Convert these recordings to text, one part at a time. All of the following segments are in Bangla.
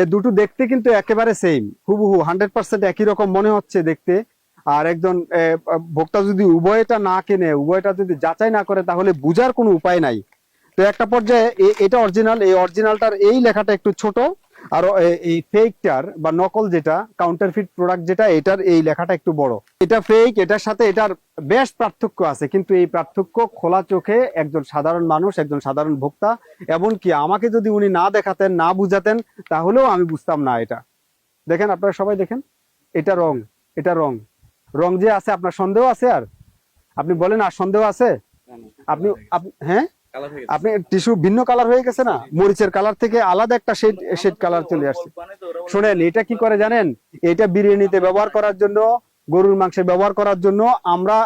এ দুটো দেখতে কিন্তু একেবারে সেম হুবহু হান্ড্রেড পার্সেন্ট একই রকম মনে হচ্ছে দেখতে। আর একজন ভোক্তা যদি উভয়টা না কেনে, উভয়টা যদি যাচাই না করে, তাহলে বুঝার কোনো উপায় নাই। তো একটা পর্যায়ে এটা অরিজিনাল এই অরিজিনালটার এই লেখাটা একটু ছোট। আর এই ফেকটার বা নকল যেটা কাউন্টারফিট প্রোডাক্ট যেটা এটার এই লেখাটা একটু বড়। এটা ফেক এটার সাথে এটার বেশ পার্থক্য আছে কিন্তু এই পার্থক্য খোলা চোখে একজন সাধারণ মানুষ একজন সাধারণ ভোক্তা এমনকি আমাকে যদি উনি না দেখাতেন না বুঝাতেন তাহলেও আমি বুঝতাম না এটা। দেখেন আপনারা সবাই দেখেন এটা রং এটা রং। রং যে আছে আপনার সন্দেহ আছে আর? আপনি বলেন আর সন্দেহ আছে? আপনি হ্যাঁ? আপনি টিস্যু ভিন্ন কালার হয়ে গেছে না? মরিচের কালার থেকে আলাদা একটা শেড শেড কালার চলে আসছে। শোনেন এটা কি করে জানেন? এটা বিরিয়ানিতে ব্যবহার করার জন্য গরুর মাংসে ব্যবহার করার জন্য আমরা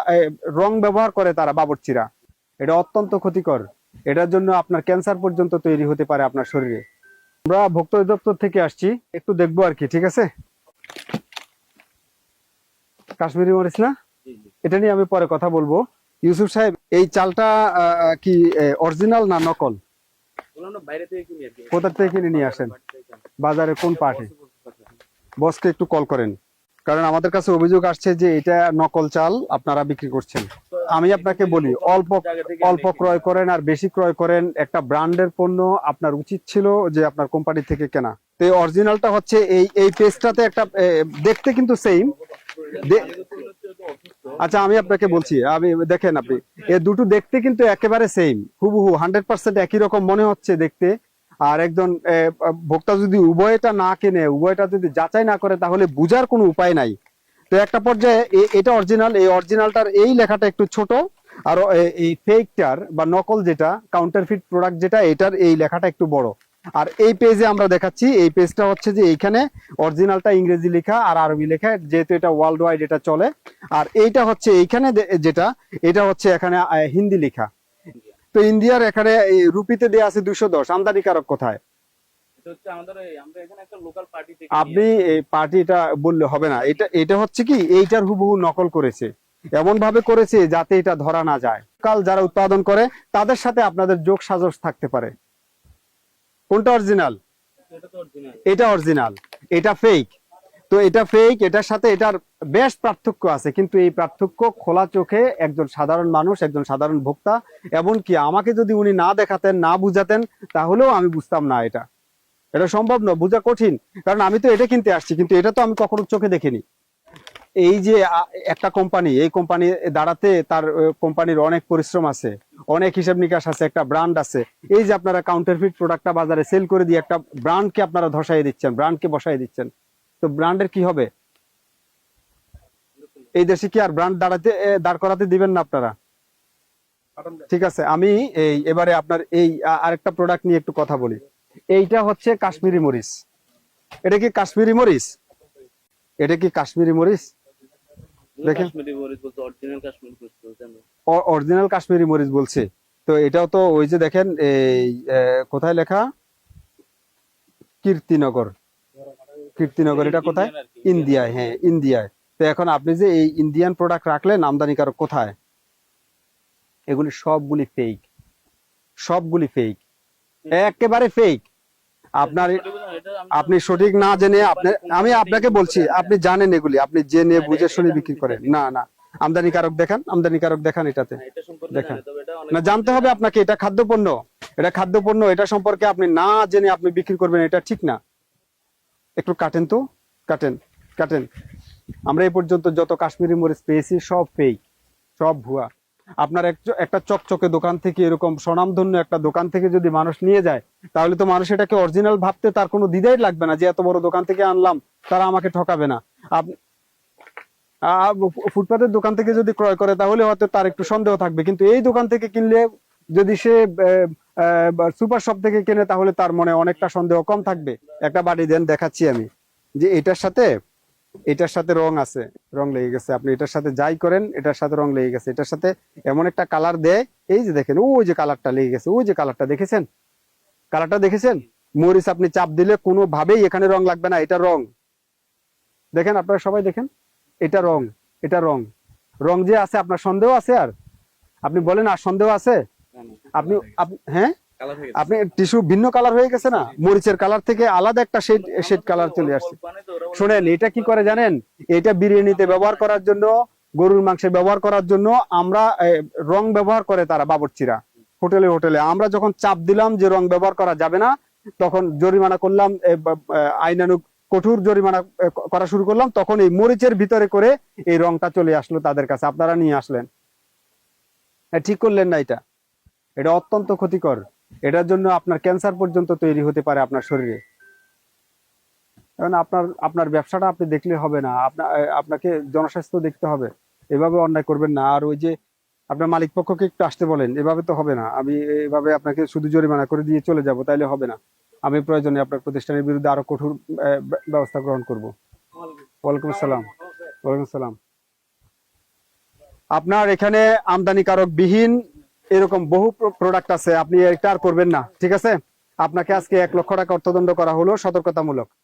রং ব্যবহার করে তারা বাবরচিরা। এটা অত্যন্ত ক্ষতিকর। এটার জন্য আপনার ক্যান্সার পর্যন্ত তৈরি হতে পারে আপনার শরীরে। আমরা ভোক্তা দপ্তর থেকে আসছি। একটু দেখব আর কি ঠিক আছে? কাশ্মীরি মরিচ না? এটা নিয়ে আমি পরে কথা বলব। ইউসুফ সাহেব এই চালটা কি অরিজিনাল না নকল? বাইরে থেকে কিনে কোথা থেকে কিনে নিয়ে আসেন? বাজারে কোন পার্টে বসকে একটু কল করেন। কারণ আমাদের কাছে অভিযোগ আসছে যে এটা নকল চাল আপনারা বিক্রি করছেন। আমি আপনাকে বলি অল্প অল্প ক্রয় করেন আর বেশি ক্রয় করেন একটা ব্র্যান্ডের পণ্য আপনার উচিত ছিল যে আপনার কোম্পানি থেকে কেনা। তো এই অরিজিনালটা হচ্ছে এই এই পেজটাতে একটা দেখতে কিন্তু সেম আচ্ছা আমি আপনাকে বলছি, আমি দেখেন আপনি, এ দুটো দেখতে কিন্তু একেবারে সেম হুবহু হান্ড্রেড পার্সেন্ট একই রকম মনে হচ্ছে দেখতে। আর একজন ভোক্তা যদি উভয়টা না কেনে, উভয়টা যদি যাচাই না করে, তাহলে বুঝার কোনো উপায় নাই। তো একটা পর্যায়ে এটা অরিজিনাল এই অরিজিনালটার এই লেখাটা একটু ছোট, আর এই ফেকটার বা নকল যেটা কাউন্টারফিট প্রোডাক্ট যেটা, এটার এই লেখাটা একটু বড়। আর এই পেজে আমরা দেখাচ্ছি এই পেজটা হচ্ছে যে এইখানে অরিজিনালটা ইংরেজি লেখা আর আরবি লেখা যেহেতু এটা ওয়ার্ল্ড ওয়াইড এটা চলে। আর এইটা হচ্ছে এইখানে যেটা এটা হচ্ছে এখানে হিন্দি লেখা। তো ইন্ডিয়ার এখানে রুপিতে দেওয়া আছে দুশো দশ আমদানিকারক কোথায়? আপনি এই পার্টিটা বললে হবে না। এটা এটা হচ্ছে কি এইটার হুবহু নকল করেছে। এমন ভাবে করেছে যাতে এটা ধরা না যায়। কাল যারা উৎপাদন করে তাদের সাথে আপনাদের যোগ সাজস থাকতে পারে। কোনটা অরিজিনাল এটা অরিজিনাল এটা ফেক তো এটা ফেক এটার সাথে এটার বেশ পার্থক্য আছে কিন্তু এই পার্থক্য খোলা চোখে একজন সাধারণ মানুষ একজন সাধারণ ভোক্তা এমনকি আমাকে যদি উনি না দেখাতেন না বুঝাতেন তাহলেও আমি বুঝতাম না এটা। এটা সম্ভব না বোঝা কঠিন। কারণ আমি তো এটা কিনতে আসছি কিন্তু এটা তো আমি কখনো চোখে দেখিনি। এই যে একটা কোম্পানি এই কোম্পানি দাঁড়াতে তার কোম্পানির অনেক পরিশ্রম আছে, অনেক হিসাব নিকাশ আছে, একটা ব্র্যান্ড আছে। এই যে আপনারা কাউন্টারফিট প্রোডাক্টটা বাজারে সেল করে দিয়ে একটা ব্র্যান্ডকে আপনারা ধসাই দিচ্ছেন ব্র্যান্ডকে বসাই দিচ্ছেন, তো ব্র্যান্ডের কি হবে? এই দেশে কি আর ব্র্যান্ড দাঁড়াতে দাঁড় করাতে দিবেন না আপনারা? ঠিক আছে, আমি এই, এবারে আপনার এই আরেকটা প্রোডাক্ট নিয়ে একটু কথা বলি। এইটা হচ্ছে কাশ্মীরি মরিচ। এটা কি কাশ্মীরি মরিচ? এটা কি কাশ্মীরি মরিচ? দেখেন। অরিজিনাল কাশ্মীরি মরিচ বলছে তো এটাও তো ওই যে দেখেন এই কোথায় লেখা? কীর্তিনগর। কীর্তিনগর এটা কোথায়? ইন্ডিয়ায় হ্যাঁ ইন্ডিয়ায়। তো এখন আপনি যে এই ইন্ডিয়ান প্রোডাক্ট রাখলেন আমদানিকারক কোথায়? এগুলি সবগুলি ফেক সবগুলি ফেক একেবারে ফেক আপনার আপনি সঠিক না জেনে আমি আপনাকে বলছি আপনি জানেন এগুলি আপনি জেনে বুঝে শুনে বিক্রি করেন। না না দেখান আমদানিকারক দেখান এটাতে। না, এটা সম্পর্কে দেখেন। এটা অনেক না জানতে হবে আপনাকে এটা খাদ্যপণ্য। এটা খাদ্যপণ্য এটা সম্পর্কে আপনি না জেনে আপনি বিক্রি করবেন এটা ঠিক না। একটু কাটেন তো কাটেন কাটেন। আমরা এই পর্যন্ত যত কাশ্মীরি মরিচ পেয়েছি সব ফেক সব ভুয়া। আপনার এক- একটা চকচকে দোকান থেকে এরকম স্বনামধন্য একটা দোকান থেকে যদি মানুষ নিয়ে যায়, তাহলে তো মানুষ এটাকে অরিজিনাল ভাবতে তার কোনো দ্বিধাই লাগবে না যে এত বড় দোকান থেকে আনলাম, তারা আমাকে ঠকাবে না। ফুটপাতের দোকান থেকে যদি ক্রয় করে, তাহলে হয়তো তার একটু সন্দেহ থাকবে। কিন্তু এই দোকান থেকে কিনলে যদি সে সুপার শপ থেকে কেনে, তাহলে তার মনে অনেকটা সন্দেহ কম থাকবে। একটা বাড়ি দেন, দেখাচ্ছি আমি। যে এটার সাথে এটার সাথে রং আছে রং লেগে গেছে। আপনি এটার সাথে যাই করেন এটার সাথে রং লেগে গেছে। এটার সাথে এমন একটা কালার দেয় এই যে দেখেন ওই যে কালারটা লেগে গেছে ওই যে কালারটা দেখেছেন? কালারটা দেখেছেন? মরিচ আপনি চাপ দিলে কোনোভাবেই এখানে রং লাগবে না এটা রং। দেখেন আপনারা সবাই দেখেন এটা রং এটা রং। রং যে আছে আপনার সন্দেহ আছে আর? আপনি বলেন আর সন্দেহ আছে। আপনি হয়ে? আপনি টিস্যু ভিন্ন কালার হয়ে গেছে না? মরিচের কালার থেকে আলাদা একটা শেড শেড কালার চলে আসছে। শোনেন এটা কি করে জানেন? এটা বিরিয়ানিতে ব্যবহার করার জন্য গরুর মাংসে ব্যবহার করার জন্য আমরা রং ব্যবহার করে তারা বাবরচিরা। হোটেলে হোটেলে। আমরা যখন চাপ দিলাম যে রং ব্যবহার করা যাবে না তখন জরিমানা করলাম আইনানুগ কঠোর জরিমানা করা শুরু করলাম তখন এই মরিচের ভিতরে করে এই রংটা চলে আসলো তাদের কাছে। আপনারা নিয়ে আসলেন। ঠিক করলেন না এটা। এটা অত্যন্ত ক্ষতিকর। এটার জন্য আপনার ক্যান্সার পর্যন্ত তৈরি হতে পারে আপনার শরীরে। কারণ আপনার আপনার ব্যবসাটা আপনি দেখলে হবে না। আপনার আপনাকে জনস্বাস্থ্য দেখতে হবে। এভাবে অন্যায় করবেন না। আর ওই যে আপনার মালিক পক্ষকে একটু আসতে বলেন, এভাবে তো হবে না। আমি এভাবে আপনাকে শুধু জরিমানা করে দিয়ে চলে যাব, তাইলে হবে না। আমি প্রয়োজনে আপনার প্রতিষ্ঠানের বিরুদ্ধে আরও কঠোর ব্যবস্থা গ্রহণ করব। ওয়ালাইকুম আসসালাম। ওয়ালাইকুম আসসালাম। আপনার এখানে আমদানিকারক বিহীন এরকম বহু প্রোডাক্ট আছে, আপনি এটা আর করবেন না, ঠিক আছে? আপনাকে আজকে এক লক্ষ টাকা অর্থদণ্ড করা হলো সতর্কতামূলক।